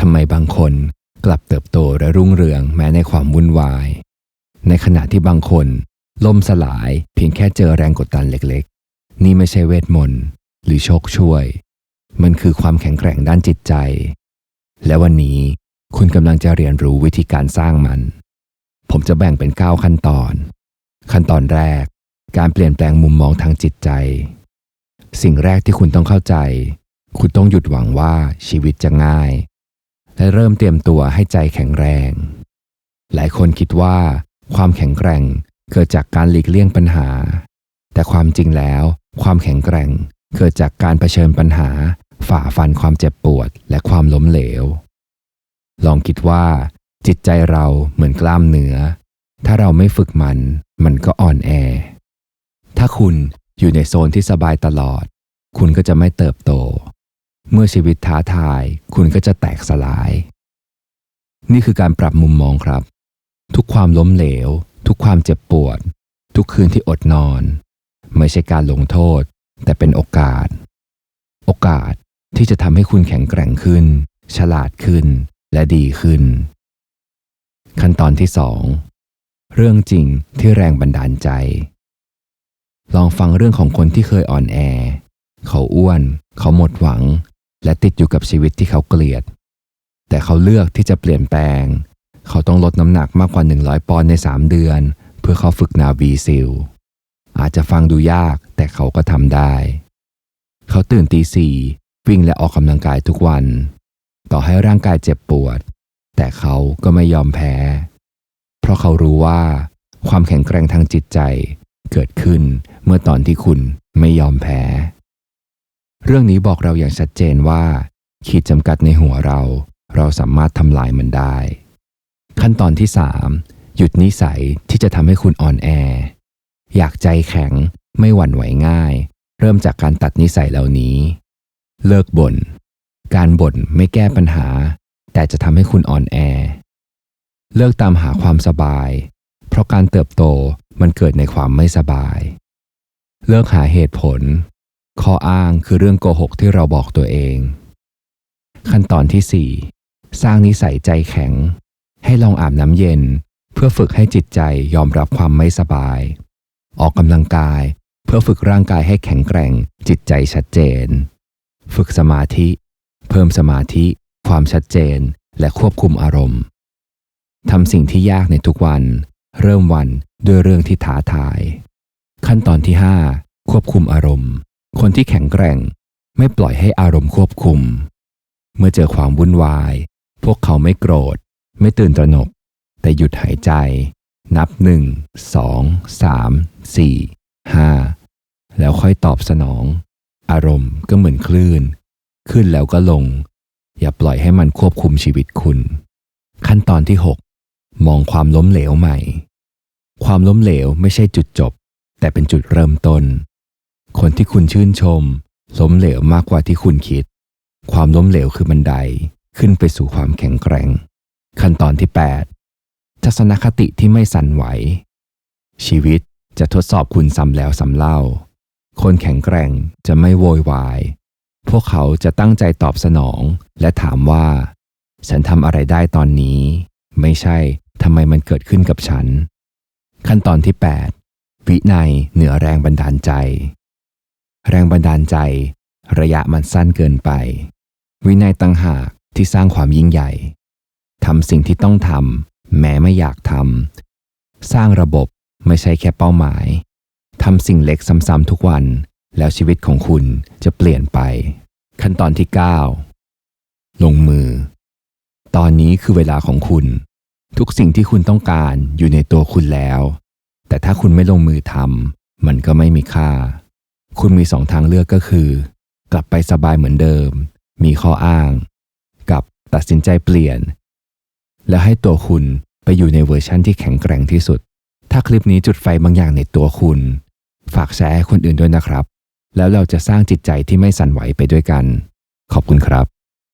ทำไมบางคนกลับเติบโตและรุ่งเรืองแม้ในความวุ่นวาย ในขณะที่บางคนล่มสลายเพียงแค่เจอแรงกดดันเล็กๆ นี่ไม่ใช่เวทมนต์หรือโชคช่วย มันคือความแข็งแกร่งด้านจิตใจ และวันนี้คุณกำลังจะเรียนรู้วิธีการสร้างมัน ผมจะแบ่งเป็น 9 ขั้นตอน ขั้นตอนแรก การเปลี่ยนแปลงมุมมองทางจิตใจ สิ่งแรกที่คุณต้องเข้าใจ คุณต้องหยุดหวังว่าชีวิตจะง่าย และเริ่มเตรียมตัวให้ใจแข็งแรง หลายคนคิดว่า ความแข็งแกร่งเกิดจากการหลีกเลี่ยงปัญหา แต่ความจริงแล้ว ความแข็งแกร่งเกิดจากการเผชิญปัญหา ฝ่าฟันความเจ็บปวดและความล้มเหลว ลองคิดว่า จิตใจเราเหมือนกล้ามเนื้อ ถ้าเราไม่ฝึกมัน มันก็อ่อนแอ ถ้าคุณอยู่ในโซนที่สบายตลอด คุณก็จะไม่เติบโต เมื่อชีวิตท้าทาย คุณก็จะแตกสลาย นี่คือการปรับมุมมองครับ ทุกความล้มเหลว ทุกความเจ็บปวด ทุกคืนที่อดนอน ไม่ใช่การลงโทษ แต่เป็นโอกาส โอกาสที่จะทำให้คุณแข็งแกร่งขึ้น ฉลาดขึ้น และดีขึ้น ขั้นตอนที่สองเรื่องจริงที่แรงบันดาลใจ ลองฟังเรื่องของคนที่เคยอ่อนแอ เขาอ้วน เขาหมดหวัง และติดอยู่กับชีวิตที่เขาเกลียด แต่เขาเลือกที่จะเปลี่ยนแปลง เขาต้องลดน้ำหนักมากกว่า 100 ปอนด์ใน 3 เดือน เพื่อเขาฝึกนาวีซิล อาจจะฟังดูยากแต่เขาก็ทำได้ เขาตื่นตีสี่วิ่งและออกกำลังกายทุกวัน ต่อให้ร่างกายเจ็บปวด แต่เขาก็ไม่ยอมแพ้ เพราะเขารู้ว่า ความแข็งแกร่งทางจิตใจเกิดขึ้นเมื่อตอนที่คุณไม่ยอมแพ้ เรื่องนี้บอกเราอย่างชัดเจนว่า ขีดจำกัดในหัวเรา เราสามารถทำลายมันได้ ขั้นตอนที่ 3 หยุดนิสัยที่จะทำให้คุณอ่อนแอ อยากใจแข็งไม่หวั่นไหวง่าย เริ่มจากการตัดนิสัยเหล่านี้ เลิกบน่นการบ่นไม่แก้ปัญหา แต่จะทำให้คุณอ่อนแอ เลิกตามหาความสบาย เพราะการเติบโตมันเกิดในความไม่สบาย เลิกหาเหตุผล ข้ออ้างคือเรื่องโกหกที่เราบอกตัวเอง ขั้นตอนที่ 4 สร้างนิสัยใจแข็ง ให้ลองอาบน้ำเย็น เพื่อฝึกให้จิตใจยอมรับความไม่สบาย ออกกำลังกายเพื่อฝึกร่างกายให้แข็งแกร่ง จิตใจชัดเจน ฝึกสมาธิ เพิ่มสมาธิ ความชัดเจน และควบคุมอารมณ์ทำสิ่งที่ยากในทุกวัน เริ่มวันด้วยเรื่องที่ท้าทาย ขั้นตอนที่ 5 ควบคุมอารมณ์ คนที่แข็งแกร่งไม่ปล่อยให้อารมณ์ควบคุม เมื่อเจอความวุ่นวาย พวกเขาไม่โกรธ ไม่ตื่นตระหนก แต่หยุดหายใจ นับหนึ่งสองสามสี่ห้าแล้วค่อยตอบสนอง อารมณ์ก็เหมือนคลื่น ขึ้นแล้วก็ลง อย่าปล่อยให้มันควบคุมชีวิตคุณ ขั้นตอนที่ 6 มองความล้มเหลวใหม่ ความล้มเหลวไม่ใช่จุดจบ แต่เป็นจุดเริ่มต้น คนที่คุณชื่นชม ล้มเหลวมากกว่าที่คุณคิด ความล้มเหลวคือบันไดขึ้นไปสู่ความแข็งแกร่ง ขั้นตอนที่ 8 ทัศนคติที่ไม่สั่นไหว ชีวิตจะทดสอบคุณซ้ำแล้วซ้ำเล่า คนแข็งแกร่งจะไม่โวยวาย พวกเขาจะตั้งใจตอบสนองและถามว่า ฉันทำอะไรได้ตอนนี้ ไม่ใช่ทำไมมันเกิดขึ้นกับฉัน ขั้นตอนที่ 8 วินัยเหนือแรงบันดาลใจ แรงบันดาลใจ ระยะมันสั้นเกินไป วินัยตั้งหากที่สร้างความยิ่งใหญ่ทำสิ่งที่ต้องทำแม้ไม่อยากทำสร้างระบบไม่ใช่แค่เป้าหมายทำสิ่งเล็กซ้ำๆทุกวัน แล้วชีวิตของคุณจะเปลี่ยนไป ขั้นตอนที่ 9 ลงมือ ตอนนี้คือเวลาของคุณ ทุกสิ่งที่คุณต้องการอยู่ในตัวคุณแล้ว แต่ถ้าคุณไม่ลงมือทำมันก็ไม่มีค่า คุณมีสองทางเลือกก็คือ กลับไปสบายเหมือนเดิม มีข้ออ้าง กับตัดสินใจเปลี่ยน และให้ตัวคุณไปอยู่ในเวอร์ชั่นที่แข็งแกร่งที่สุด ถ้าคลิปนี้จุดไฟบางอย่างในตัวคุณ ฝากแชร์ให้คนอื่นด้วยนะครับ แล้วเราจะสร้างจิตใจที่ไม่สั่นไหวไปด้วยกัน ขอบคุณครับ